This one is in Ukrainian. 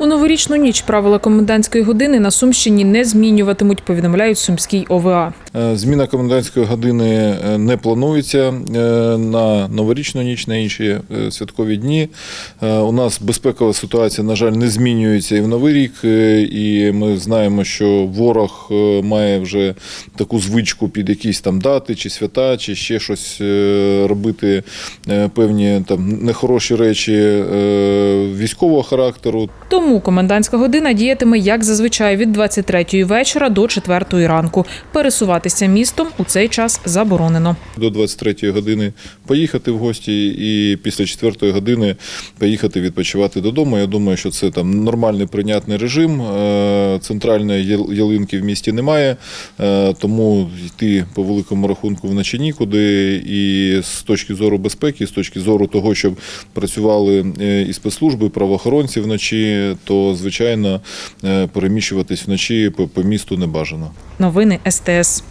У новорічну ніч правила комендантської години на Сумщині не змінюватимуть, повідомляють Сумській ОВА. Е, Зміна комендантської години е, не планується е, на новорічну ніч, на інші святкові дні. У нас безпекова ситуація, на жаль, не змінюється і в новий рік. І ми знаємо, що ворог має вже таку звичку під якісь там дати чи свята, чи ще щось робити певні там нехороші речі військового характеру. Тому комендантська година діятиме як зазвичай від 23-ї вечора до 4-ї ранку. Пересуватися містом у цей час заборонено. до 23 години поїхати в гості і після 4 години поїхати відпочивати додому. Я думаю, що це там нормальний прийнятний режим. Е, Центральної ял- ялинки в місті немає, е, тому йти по великому рахунку вночі нікуди. І з точки зору безпеки, з точки зору того, щоб працювали е, і спецслужби, правоохоронці вночі, то звичайно е, переміщуватись вночі по, по місту не бажано. Новини СТС.